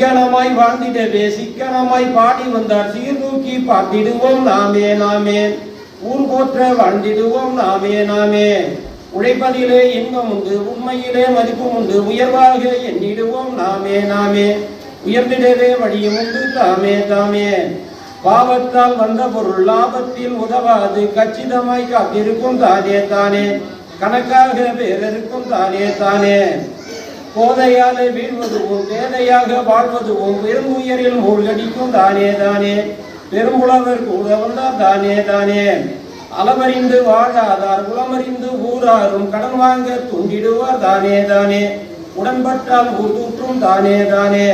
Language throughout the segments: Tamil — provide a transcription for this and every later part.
சிக்கனமாய் வாழ்ந்திடவே சிக்கனமாய் பாடி வந்தார். சீர்தூக்கி பார்த்திடுவோம் நாமே நாமே. ஊர் போற்ற வாழ்ந்திடுவோம் நாமே நாமே. உழைப்பதிலே இன்பம் உண்டு உண்மையிலே மதிப்பு உண்டு. உயர்வாக எண்ணிடுவோம் நாமே நாமே. உயர்ந்திடவே வழியும் உண்டு தாமே தாமே. பாவத்தால் வந்த பொருள் லாபத்தில் உதவாது. கச்சிதமாய் காத்திருக்கும் தானே தானே. கணக்காக பேரருக்கும் தானே தானே. போதையாலே வீழ்வதுவும் பேதையாக வாழ்வதுவும் பெரும் உயரில் மூழ்கடிக்கும் தானே தானே. பெரும்புலவர் கூட வந்தார் தானே தானே. அளவறிந்து வாழாதார் உளமறிந்து ஊராரும் கடன் வாங்க துண்டிடுவார் தானே தானே. உடன்பட்டால் ஊர் தூற்றும் தானே. தானே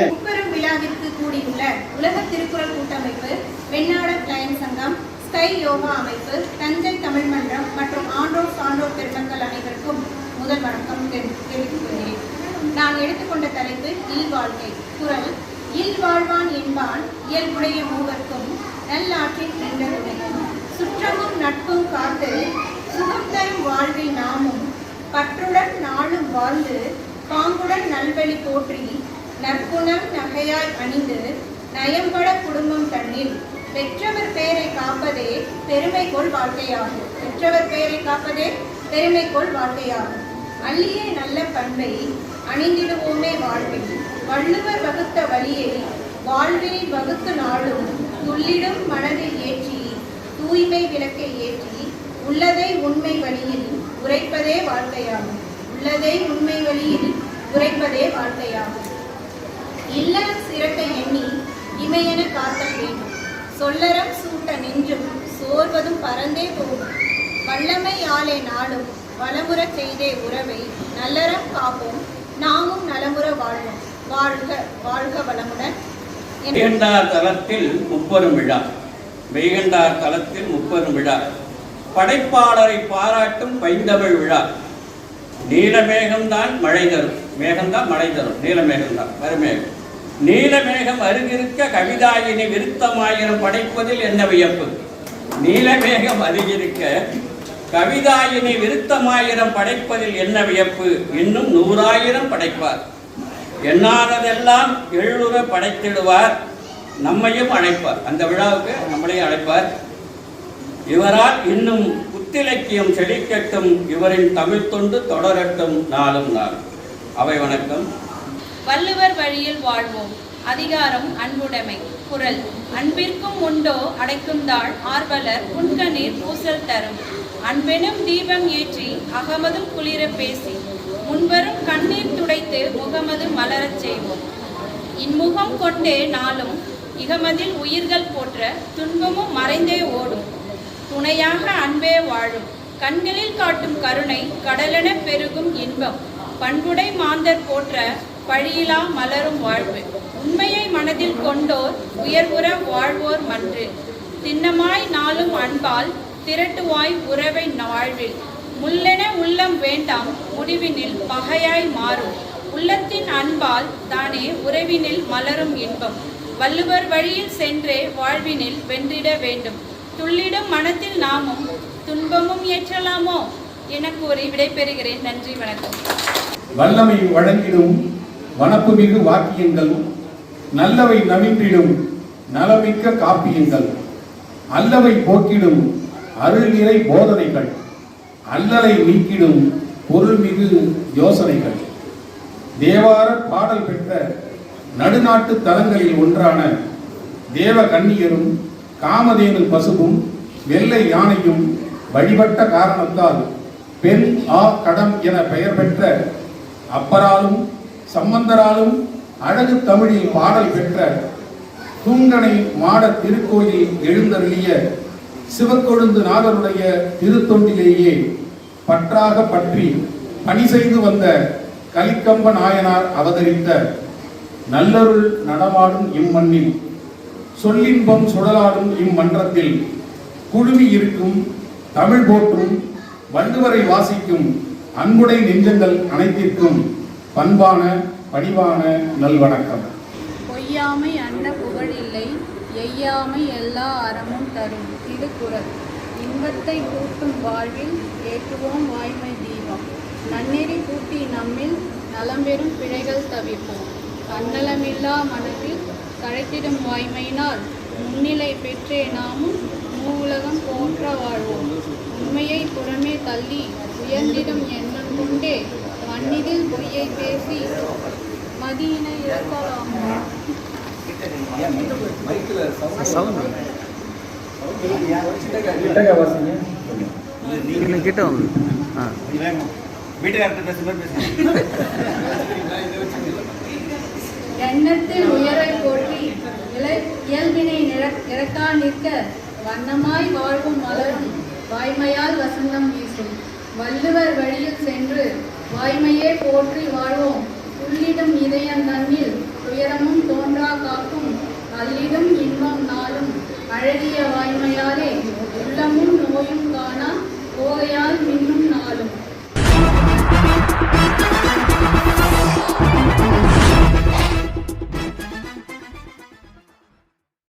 விழாவிற்கு கூடியுள்ள உலக திருக்குறள் கூட்டமைப்பு வெண்ணாட லயன் சங்கம் ஸ்கை யோகா அமைப்பு தஞ்சை தமிழ் மன்றம் மற்றும் ஆண்டோர் சான்றோர் பெருமக்கள் அனைவருக்கும் முதல் வணக்கம் தெரி- நான் எடுத்துக்கொண்ட தலைப்பு இல் வாழ்க்கை குரல் இல் வாழ்வான் என்பான் இயல்புடைய மூவர்க்கும் நல்லாற்றின் என்ற சுற்றமும் நட்பும் காத்து சுகம் தரும் வாழ்வை நாமும் பற்றுடன் நாளும் வாழ்ந்து பாங்குடன் நல்வழி போற்றி நற்குணம் நகையாய் அணிந்து நயம்பட குடும்பம் தன்னில் பெற்றவர் பெயரை காப்பதே பெருமைக்கோள் வாழ்க்கையாகும். பெற்றவர் பெயரை காப்பதே பெருமைக்கோள் வாழ்க்கையாகும். அள்ளிய நல்ல பண்பை அணிந்திடுவோமே வாழ்வில். வள்ளுவர் வகுத்த வழியை வாழ்வினில் வகுத்து நாளும் துள்ளிடும் மனதில் ஏற்றி தூய்மை விளக்கை ஏற்றி உள்ளதை உண்மை வழியில் உரைப்பதே வாழ்க்கையாகும். உள்ளதை உண்மை வழியில் உரைப்பதே வாழ்க்கையாகும். இல்லற சிறக்க எண்ணி இமையென காத்தல் வேண்டும். சொல்லறம் சூட்ட நெஞ்சும் சோர்வதும் பறந்தே போகும். வல்லமை ஆளே நாளும் வளமுறச் செய்தே உறவை நல்லறம் காப்போம். நாமும் நலமுற வாழ்வோம் வாழ்க வாழ்க வளமுடன். என் தலத்தில் முப்பெரும் விழா. மெய்கண்டார் தலத்தில் முப்பெரும் விழா. படைப்பாளரை பாராட்டும் பைந்தமிழ் விழா. நீலமேகம்தான் மழை தரும். மேகம்தான் மழை தரும். நீலமேகம்தான் மறுமேகம் நீலமேகம் அருகிருக்க கவிதாயினி விருத்தமாயிரம் படைப்பதில் என்ன வியப்பு? நீலமேகம் அருகிருக்க கவிதாயினி விருத்தமாயிரம் படைப்பதில் என்ன வியப்பு? இன்னும் நூறாயிரம் படைப்பார். எண்ணாததெல்லாம் எழுற படைத்திடுவார். நம்மையும் அழைப்பார். அந்த விழாவுக்கு நம்மளையும் அழைப்பார். இவரால் இன்னும் புத்திலக்கியம் செழிக்கட்டும். இவரின் தமிழ் தொண்டு தொடரட்டும் நாளும் நாள். அவை வணக்கம். வள்ளுவர் வழியில் வாழ்வோம். அதிகாரம் அன்புடைமை. குரல். அன்பிற்கும் உண்டோ அடைக்கும் தாழ் ஆர்வலர் புன்கநீர் பூசல் தரும். அன்பெனும் தீபம் ஏற்றி அகமதும் குளிர பேசி முன்வரும் கண்ணீர் துடைத்து முகமது மலரச் செய்வோம். இன்முகம் கொண்டே நாளும் இகமதில் உயிர்கள் போற்ற துன்பமும் மறைந்தே ஓடும். துணையாக அன்பே வாழும் கண்களில் காட்டும் கருணை கடலென பெருகும் இன்பம். பண்புடை மாந்தர் போற்ற பழியிலா மலரும் வாழ்வு. உண்மையை மனதில் கொண்டோர் உயர்வுற வாழ்வோர் மன்று. திண்ணமாய் நாளும் அன்பால் திரட்டுவாய் உறவை வாழ்வில் முள்ளென உள்ளம் வேண்டாம் முடிவினில் பகையாய் மாறும். உள்ளத்தின் அன்பால் தானே உறவினில் மலரும் இன்பம். வள்ளுவர் வழியில் சென்றே வாழ்வினில் வென்றிட வேண்டும். துள்ளிடும் மனத்தில் நாமும் துன்பமும் ஏற்றலாமோ? என கூறி விடைபெறுகிறேன் நன்றி வணக்கம். வல்லமை வழங்கிடும் வனப்புமிகு வாக்கியங்கள் நல்லவை நவின்றிடும் நலமிக்க காப்பியங்கள். அல்லவை போக்கிடும் அருள்நிலை போதனைகள் அல்லலை நீக்கிடும் பொருள்மிகு யோசனைகள். தேவார பாடல் பெற்ற நடுநாட்டு தலங்களில் ஒன்றான தேவ கன்னியரும் காமதேனு பசுவும் வெள்ளை யானையும் வழிபட்ட காரணத்தால் பெண் ஆ கடம் என பெயர் பெற்ற அப்பராலும் சம்பந்தராலும் அழகு தமிழில் பாடல் பெற்ற தூங்கனை மாட திருக்கோயில் எழுந்தருளிய சிவக்கொழுந்து நாதருடைய திருத்தொண்டிலேயே பற்றாக பற்றி பணி செய்து வந்த கலிக்கம்ப நாயனார் அவதரித்த நல்லருள் நடமாடும் இம்மண்ணில் சொல்லின்பம் சுடலாடும் இம்மன்றத்தில் குழுமி இருக்கும் தமிழ் போற்றும் வள்ளுவரை வாசிக்கும் அன்புடை நெஞ்சங்கள் அனைத்திற்கும் பண்பான பணிவான நல்வணக்கம். பொய்யாமை அண்ட செய்யாமை எல்லா அறமும் தரும். திருக்குறள் இன்பத்தை கூட்டும் வாழ்வில் ஏற்றுவோம் வாய்மை தீபம். நன்னெறி கூட்டி நம்மில் நலம்பெறும் பிழைகள் தவிர்ப்போம் தன்னலமில்லா மனதில் தழைத்திடும் வாய்மையினால் முன்னிலை பெற்றே நாமும் மூவுலகம் போற்ற வாழ்வோம். உண்மையை புறமே தள்ளி உயர்ந்திடும் எண்ணம் கொண்டே மண்ணிதில் பொய்யை பேசி மதியினை இழக்கலாம்? கிட்ட வந்து ஆ. வீட்டுக்காரர்கிட்ட பேசுகிற மாதிரி பேசுங்க எண்ணத்தில் உயரை போற்றி இயல்பினை இறக்கா நிற்க வண்ணமாய் வாழ்வும் மலரும் வாய்மையால் வசந்தம் வீசும். வள்ளுவர் வழியில் சென்று வாய்மையே போற்றி வாழ்வோம். உள்ளிடும் இதயம் தன்னில் துயரமும் தோன்றா காக்கும் அல்லிடும் இன்பம் அழகிய வாய்மையாலே உள்ளமும் நோயும் காணா கோகையால்